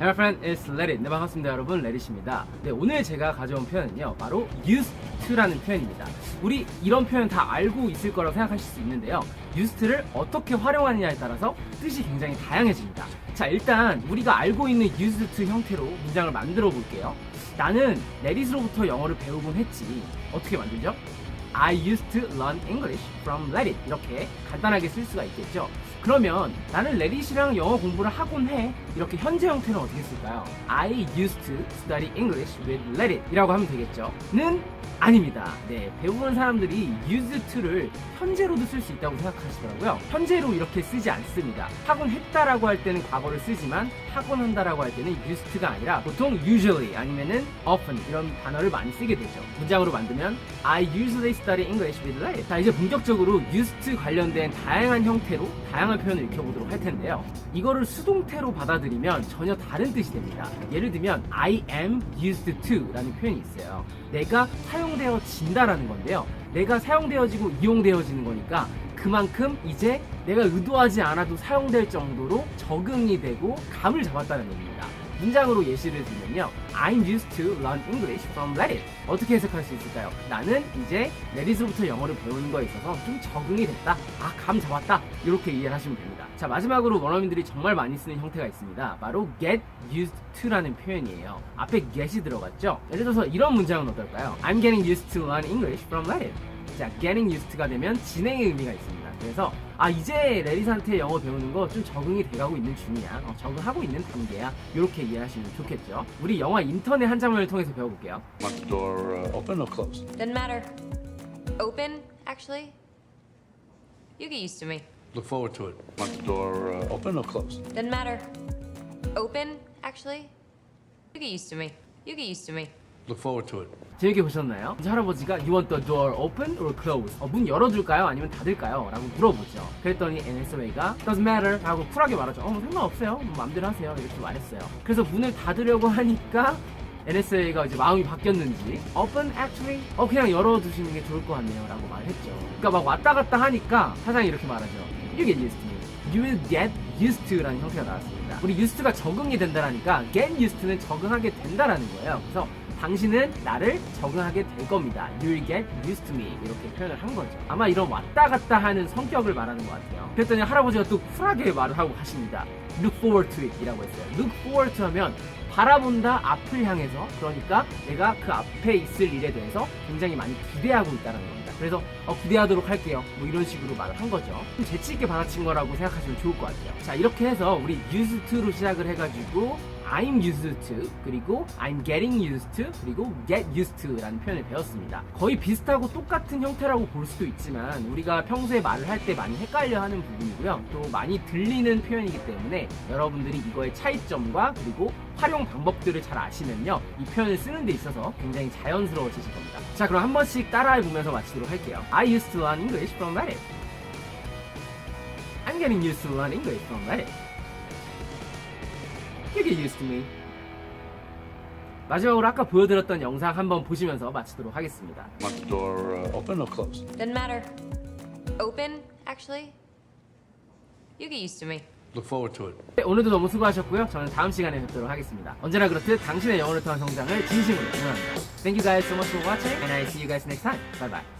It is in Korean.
Hello friend, it's Let 네 반갑습니다 여러분. 레릿입니다. 네 오늘 제가 가져온 표현은요 바로 used to라는 표현입니다. 우리 이런 표현 다 알고 있을 거라고 생각하실 수 있는데요. used to를 어떻게 활용하느냐에 따라서 뜻이 굉장히 다양해집니다. 자 일단 우리가 알고 있는 used to 형태로 문장을 만들어 볼게요. 나는 레릿으로부터 영어를 배우곤 했지. 어떻게 만들죠? I used to learn English from Reddit 이렇게 간단하게 쓸 수가 있겠죠. 그러면 나는 레딧이랑 영어 공부를 하곤 해 이렇게 현재 형태는 어떻게 쓸까요? I used to study English with Reddit 이라고 하면 되겠죠. 는 아닙니다. 네, 대부분 사람들이 used to를 현재로도 쓸 수 있다고 생각하시더라고요. 현재로 이렇게 쓰지 않습니다. 하곤 했다라고 할 때는 과거를 쓰지만 하곤 한다라고 할 때는 used to가 아니라 보통 usually 아니면은 often 이런 단어를 많이 쓰게 되죠. 문장으로 만들면 I usually study English with Reddit. 자, 이제 본격적으로 used 관련된 다양한 형태로 다양한 표현을 익혀보도록 할 텐데요. 이거를 수동태로 받아들이면 전혀 다른 뜻이 됩니다. 예를 들면 I am used to라는 표현이 있어요. 내가 사용되어진다라는 건데요. 내가 사용되어지고 이용되어지는 거니까 그만큼 이제 내가 의도하지 않아도 사용될 정도로 적응이 되고 감을 잡았다는 얘기입니다. 문장으로 예시를 들면요. I'm used to learn English from Reddit. 어떻게 해석할 수 있을까요? 나는 이제 레딧으로부터 영어를 배우는 거에 있어서 좀 적응이 됐다. 아, 감 잡았다. 이렇게 이해를 하시면 됩니다. 자, 마지막으로 원어민들이 정말 많이 쓰는 형태가 있습니다. 바로 get used to라는 표현이에요. 앞에 get이 들어갔죠? 예를 들어서 이런 문장은 어떨까요? I'm getting used to learn English from Reddit. 자, getting used가 되면 진행의 의미가 있습니다. 그래서 아 이제 레리한테 영어 배우는 거 좀 적응이 돼가고 있는 중이야. 어, 적응하고 있는 단계야. 이렇게 이해하시면 좋겠죠. 우리 영화 인턴의 한 장면을 통해서 배워볼게요. Want the door uh, open or closed? Doesn't matter. Open, actually. You get used to me. Look forward to it. Want the door uh, open or closed? Doesn't matter. Open, actually. You get used to me. You get used to me. Look forward to it. 재밌게 보셨나요? 이제 할아버지가 You want the door open or closed? 어, 문 열어줄까요? 아니면 닫을까요? 라고 물어보죠. 그랬더니 NSOA가 Doesn't matter 하고 쿨하게 말하죠. 어, 뭐 상관없어요. 뭐 마음대로 하세요. 이렇게 말했어요. 그래서 문을 닫으려고 하니까 NSA가 이제 마음이 바뀌었는지 Open actually? 어 그냥 열어두시는 게 좋을 것 같네요 라고 말했죠. 그러니까 막 왔다 갔다 하니까 사장이 이렇게 말하죠. You get used to me. You will get used to라는 형태가 나왔습니다. 우리 used to가 적응이 된다라니까 get used to는 적응하게 된다라는 거예요. 그래서 당신은 나를 적응하게 될 겁니다. You'll get used to me. 이렇게 표현을 한 거죠. 아마 이런 왔다 갔다 하는 성격을 말하는 것 같아요. 그랬더니 할아버지가 또 쿨하게 말을 하고 가십니다. Look forward to it 이라고 했어요. Look forward to 하면 바라본다 앞을 향해서 그러니까 내가 그 앞에 있을 일에 대해서 굉장히 많이 기대하고 있다는 겁니다. 그래서 어, 기대하도록 할게요. 뭐 이런 식으로 말을 한 거죠. 좀 재치 있게 받아친 거라고 생각하시면 좋을 것 같아요. 자 이렇게 해서 우리 used to로 시작을 해가지고 I'm used to 그리고 I'm getting used to 그리고 get used to라는 표현을 배웠습니다. 거의 비슷하고 똑같은 형태라고 볼 수도 있지만 우리가 평소에 말을 할 때 많이 헷갈려 하는 부분이고요. 또 많이 들리는 표현이기 때문에 여러분들이 이거의 차이점과 그리고 활용 방법들을 잘 아시면요. 이 표현을 쓰는 데 있어서 굉장히 자연스러워지실 겁니다. 자 그럼 한 번씩 따라해 보면서 마치도록 할게요. I used to learn English from Reddit. I'm getting used to learn English from Reddit. You get used to me. 마지막으로 아까 보여드렸던 영상 한번 보시면서 마치도록 하겠습니다. Want the door uh, open or closed? Doesn't matter. Open, actually. You get used to me. Look forward to it. 네, 오늘도 너무 수고하셨고요. 저는 다음 시간에 뵙도록 하겠습니다. 언제나 그렇듯 당신의 영어를 통한 성장을 진심으로 응원합니다. Thank you guys so much for watching and I see you guys next time. Bye bye.